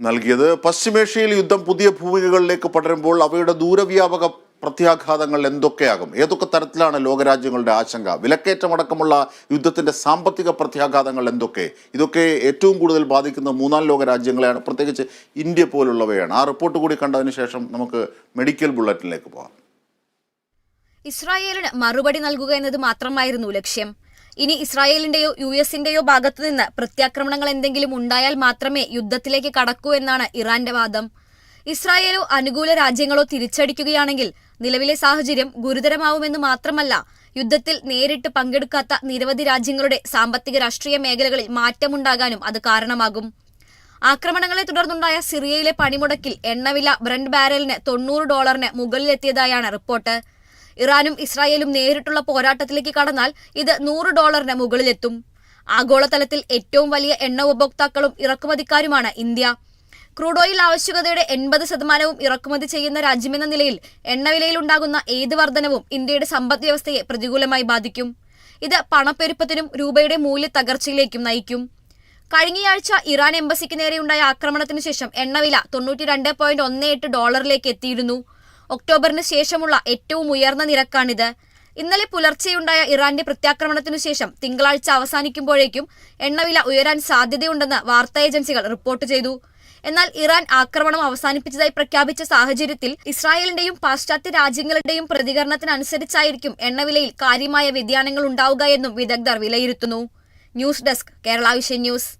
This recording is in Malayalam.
നൽകിയത്. പശ്ചിമേഷ്യയിൽ യുദ്ധം പുതിയ ഭൂമികകളിലേക്ക് പടരുമ്പോൾ അവയുടെ ദൂരവ്യാപക പ്രത്യാഘാതങ്ങൾ എന്തൊക്കെയാകും? ഏതൊക്കെ തരത്തിലാണ് ലോകരാജ്യങ്ങളുടെ ആശങ്ക? വിലക്കയറ്റമടക്കമുള്ള യുദ്ധത്തിന്റെ സാമ്പത്തിക പ്രത്യാഘാതങ്ങൾ എന്തൊക്കെ? ഇതൊക്കെ ഏറ്റവും കൂടുതൽ ബാധിക്കുന്ന മൂന്നാം ലോക രാജ്യങ്ങളെയാണ് പ്രത്യേകിച്ച് ഇന്ത്യ പോലുള്ളവയാണ്. ആ റിപ്പോർട്ട് കൂടി കണ്ടതിന് ശേഷം നമുക്ക് മെഡിക്കൽ ബുള്ളറ്റിനിലേക്ക് പോകാം. ഇസ്രായേലിന് മറുപടി നൽകുക എന്നത് മാത്രമായിരുന്നു ലക്ഷ്യം. ഇനി ഇസ്രായേലിന്റെയോ യു എസിന്റെയോ ഭാഗത്തു നിന്ന് പ്രത്യാക്രമണങ്ങൾ എന്തെങ്കിലും ഉണ്ടായാൽ മാത്രമേ യുദ്ധത്തിലേക്ക് കടക്കൂ എന്നാണ് ഇറാന്റെ വാദം. ഇസ്രായേലോ അനുകൂല രാജ്യങ്ങളോ തിരിച്ചടിക്കുകയാണെങ്കിൽ നിലവിലെ സാഹചര്യം ഗുരുതരമാവുമെന്ന് മാത്രമല്ല യുദ്ധത്തിൽ നേരിട്ട് പങ്കെടുക്കാത്ത നിരവധി രാജ്യങ്ങളുടെ സാമ്പത്തിക രാഷ്ട്രീയ മേഖലകളിൽ മാറ്റമുണ്ടാകാനും അത് കാരണമാകും. ആക്രമണങ്ങളെ തുടർന്നുണ്ടായ സിറിയയിലെ പണിമുടക്കിൽ എണ്ണവില ബ്രണ്ട് ബാരലിന് തൊണ്ണൂറ് ഡോളറിന് മുകളിലെത്തിയതായാണ് റിപ്പോർട്ട്. ഇറാനും ഇസ്രായേലും നേരിട്ടുള്ള പോരാട്ടത്തിലേക്ക് കടന്നാൽ ഇത് നൂറ് ഡോളറിന് മുകളിലെത്തും. ആഗോളതലത്തിൽ ഏറ്റവും വലിയ എണ്ണ ഉപഭോക്താക്കളും ഇറക്കുമതിക്കാരുമാണ് ഇന്ത്യ. ക്രൂഡ് ഓയിൽ ആവശ്യകതയുടെ എൺപത് ശതമാനവും ഇറക്കുമതി ചെയ്യുന്ന രാജ്യമെന്ന നിലയിൽ എണ്ണവിലയിൽ ഉണ്ടാകുന്ന ഏത് വർധനവും ഇന്ത്യയുടെ സമ്പദ് വ്യവസ്ഥയെ പ്രതികൂലമായി ബാധിക്കും. ഇത് പണപ്പെരുപ്പത്തിനും രൂപയുടെ മൂല്യ തകർച്ചയിലേക്കും നയിക്കും. കഴിഞ്ഞയാഴ്ച ഇറാൻ എംബസിക്ക് നേരെയുണ്ടായ ആക്രമണത്തിന് ശേഷം എണ്ണവില തൊണ്ണൂറ്റി രണ്ട് പോയിന്റ് ഒന്ന് എട്ട് ഡോളറിലേക്ക് എത്തിയിരുന്നു. ഒക്ടോബറിന് ശേഷമുള്ള ഏറ്റവും ഉയർന്ന നിരക്കാണിത്. ഇന്നലെ പുലർച്ചെയുണ്ടായ ഇറാന്റെ പ്രത്യാക്രമണത്തിനു ശേഷം തിങ്കളാഴ്ച അവസാനിക്കുമ്പോഴേക്കും എണ്ണവില ഉയരാൻ സാധ്യതയുണ്ടെന്ന് വാർത്താ ഏജൻസികൾ റിപ്പോർട്ട് ചെയ്തു. എന്നാൽ ഇറാൻ ആക്രമണം അവസാനിപ്പിച്ചതായി പ്രഖ്യാപിച്ച സാഹചര്യത്തിൽ ഇസ്രായേലിന്റെയും പാശ്ചാത്യ രാജ്യങ്ങളുടെയും പ്രതികരണത്തിനനുസരിച്ചായിരിക്കും എണ്ണവിലയിൽ കാര്യമായ വ്യതിയാനങ്ങൾ ഉണ്ടാവുക എന്നും വിദഗ്ധർ വിലയിരുത്തുന്നു. News desk Kerala vision news.